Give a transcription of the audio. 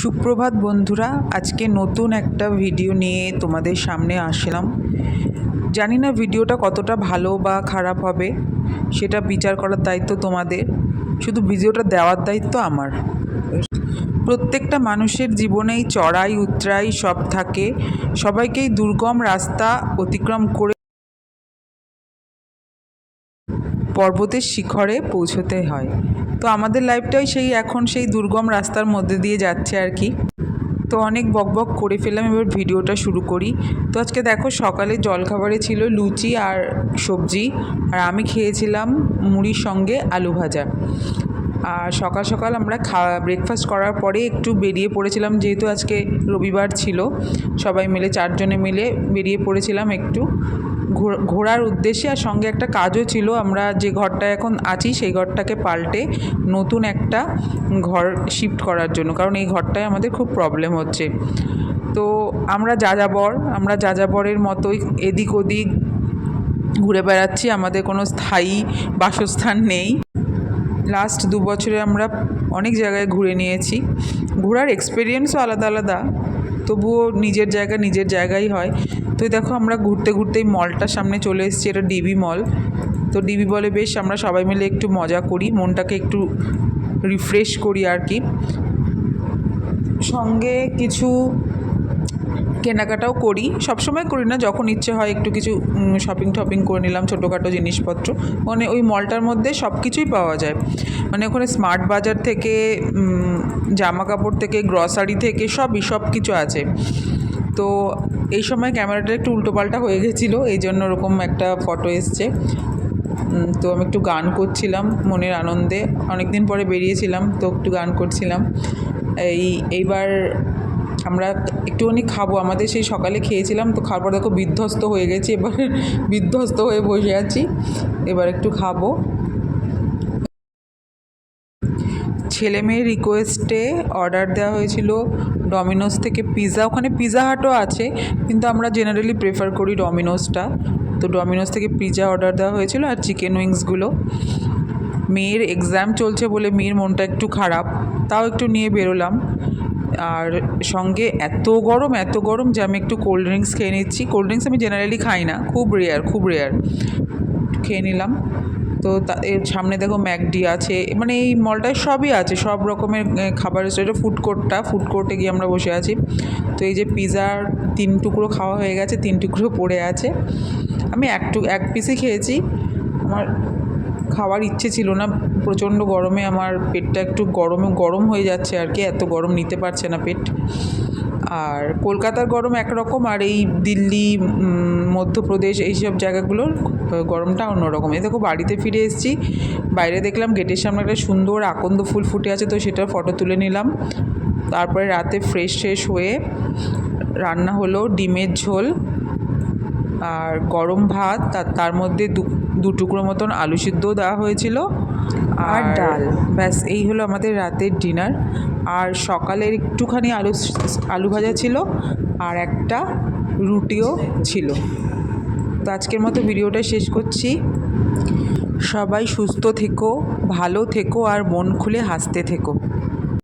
সুপ্রভাত বন্ধুরা, আজকে নতুন একটা ভিডিও নিয়ে তোমাদের সামনে আসলাম। জানি না ভিডিওটা কতটা ভালো বা খারাপ হবে, সেটা বিচার করার দায়িত্ব তোমাদের। শুধু ভিডিওটা দেওয়ার দায়িত্ব আমার। প্রত্যেকটা মানুষের জীবনেই চড়াই উতরাই সব থাকে। সবাইকেই দুর্গম রাস্তা অতিক্রম করে পর্বতের শিখরে পৌঁছতে হয়। তো আমাদের লাইফটাই সেই এখন সেই দুর্গম রাস্তার মধ্যে দিয়ে যাচ্ছে আর কি। তো অনেক বকবক করে ফেললাম, এবার ভিডিওটা শুরু করি। তো আজকে দেখো সকালে জলখাবারে ছিল লুচি আর সবজি, আর আমি খেয়েছিলাম মুড়ির সঙ্গে আলু ভাজা। আর সকাল সকাল আমরা খাওয়া ব্রেকফাস্ট করার পরে একটু বেরিয়ে পড়েছিলাম, যেহেতু আজকে রবিবার ছিল, সবাই মিলে, চারজনে মিলে বেরিয়ে পড়েছিলাম একটু। ঘোরার উদ্দেশ্যে আর সঙ্গে একটা কাজও ছিল। আমরা যে ঘরটা এখন আছি, সেই ঘরটাকে পাল্টে নতুন একটা ঘর শিফট করার জন্য। কারণ এই ঘরটায় আমাদের খুব প্রবলেম হচ্ছে। তো আমরা যাযাবর, আমরা যাযাবরের মতোই এদিক ওদিক ঘুরে বেড়াচ্ছি। আমাদের কোনো স্থায়ী বাসস্থান নেই। লাস্ট দু বছরে আমরা অনেক জায়গায় ঘুরে নিয়েছি। ঘোরার এক্সপিরিয়েন্সও আলাদা আলাদা। তবুও নিজের জায়গা নিজের জায়গাই হয়। তো দেখো আমরা ঘুরতে ঘুরতেই মলটার সামনে চলে এসেছি, এটা ডিবি মল তো ডিবি বলে বেশ আমরা সবাই মিলে একটু মজা করি, মনটাকে একটু রিফ্রেশ করি আর কি। সঙ্গে কিছু কেনাকাটাও করি, সবসময় করি না, যখন ইচ্ছে হয় একটু কিছু শপিং টপিং করে নিলাম, ছোটোখাটো জিনিসপত্র। মানে ওই মলটার মধ্যে সব কিছুই পাওয়া যায়। মানে ওখানে স্মার্ট বাজার থেকে জামা কাপড় থেকে গ্রসারি থেকে, সবই সব কিছু আছে। তো এই সময় ক্যামেরাটা একটু উল্টোপাল্টা হয়ে গেছিল, এই জন্য ওরকম একটা ফটো এসছে। তো আমি একটু গান করছিলাম মনের আনন্দে। অনেক দিন পরে বেরিয়েছিলাম, তো একটু গান করছিলাম। এই, এইবার আমরা একটুখানি খাব। আমাদের সেই সকালে খেয়েছিলাম তো খাওয়ার পর দেখো বিধ্বস্ত হয়ে গেছি, এবার বিধ্বস্ত হয়ে বসে আছি। এবার একটু খাব। ছেলে মেয়ের রিকোয়েস্টে অর্ডার দেওয়া হয়েছিল ডমিনোস থেকে পিৎজা ওখানে পিৎজা হাটও আছে, কিন্তু আমরা জেনারেলি প্রেফার করি ডমিনোসটা তো ডমিনোস থেকে পিৎজা অর্ডার দেওয়া হয়েছিল আর চিকেন উইংসগুলো মেয়ের এক্সাম চলছে বলে মেয়ের মনটা একটু খারাপ, তাও একটু নিয়ে বেরোলাম। আর সঙ্গে এত গরম এত গরম যে আমি একটু কোল্ড ড্রিঙ্কস খেয়ে নিচ্ছি। কোল্ড ড্রিঙ্কস আমি জেনারেলি খাই না, খুব রেয়ার খুব রেয়ার খেয়ে নিলাম। তো এর সামনে দেখো ম্যাকডি আছে মানে এই মলটায় সবই আছে, সব রকমের খাবার এটা ফুড কোর্টটা ফুড কোর্টে গিয়ে আমরা বসে আছি। তো এই যে পিৎজার তিন টুকরো খাওয়া হয়ে গেছে, তিন টুকরো পড়ে আছে। আমি এক এক পিসই খেয়েছি। আমার খাওয়ার ইচ্ছে ছিল না। প্রচণ্ড গরমে আমার পেটটা একটু গরমে গরম হয়ে যাচ্ছে আর কি, এত গরম নিতে পারছে না পেট। আর কলকাতার গরম একরকম আর এই দিল্লি মধ্যপ্রদেশ এইসব জায়গাগুলোর গরমটা অন্যরকম। এই দেখো বাড়িতে ফিরে এসেছি, বাইরে দেখলাম গেটের সামনে একটা সুন্দর আকন্দ ফুল ফুটে আছে, তো সেটার ফটো তুলে নিলাম। তারপরে রাতে ফ্রেশ ফ্রেশ হয়ে রান্না হলো ডিমের ঝোল আর গরম ভাত তার তার মধ্যে দু দু টুকরো মতন আলু সিদ্ধও দেওয়া হয়েছিল। আর ডাল। ব্যাস এই হলো আমাদের রাতের ডিনার। আর সকালের একটুখানি আলু আলু ভাজা ছিল আর একটা রুটিও ছিল। তো আজকের মতো ভিডিওটা শেষ করছি। সবাই সুস্থ থেকো ভালো থেকো আর মন খুলে হাসতে থেকো।